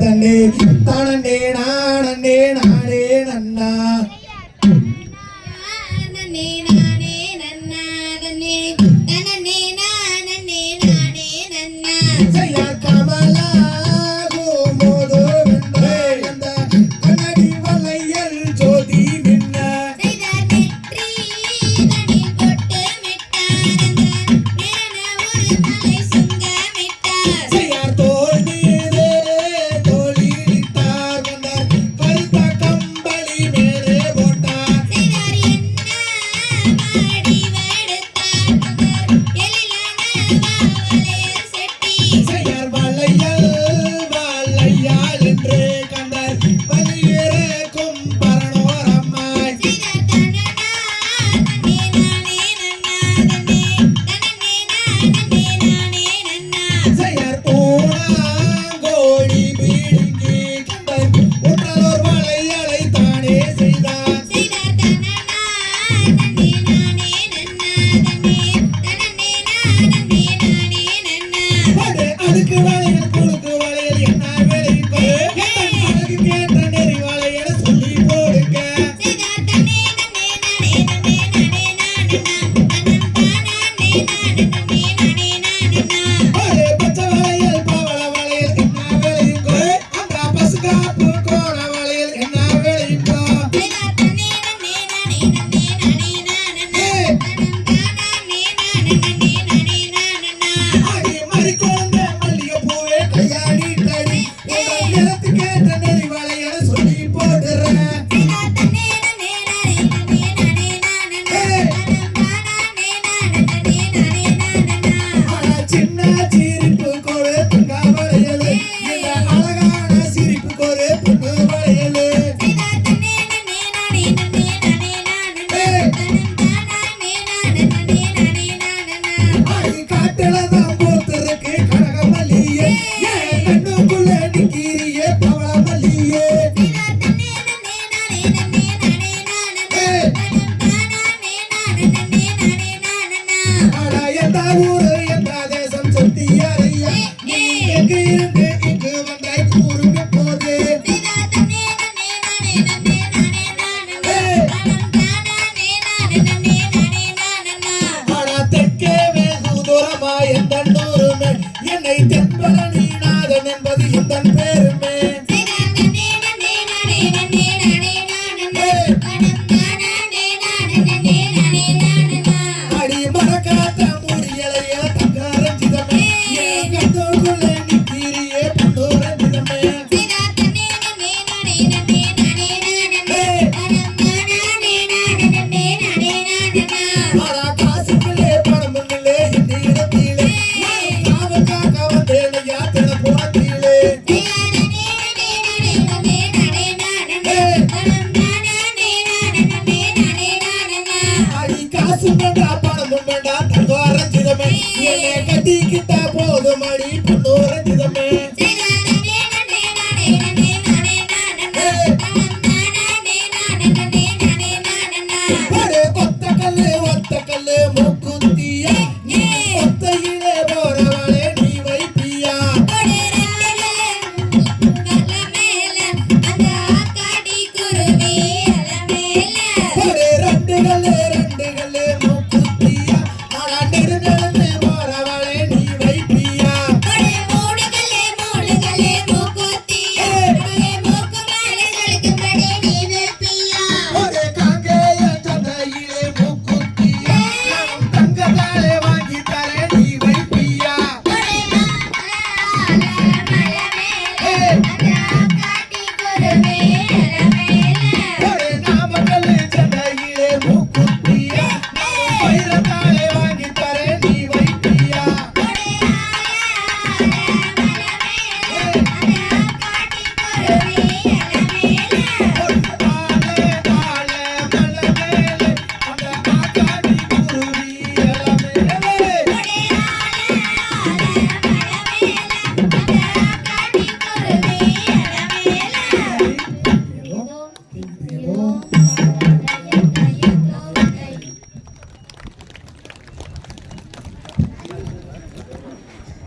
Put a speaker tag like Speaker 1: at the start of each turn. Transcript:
Speaker 1: தன்னே தானே நானே நானே நன்னா.
Speaker 2: ready.
Speaker 1: இங்கு இங்கு வந்தாய். கட்டிக்கிட்டா போதும் அடி பொண்ணோர திதமே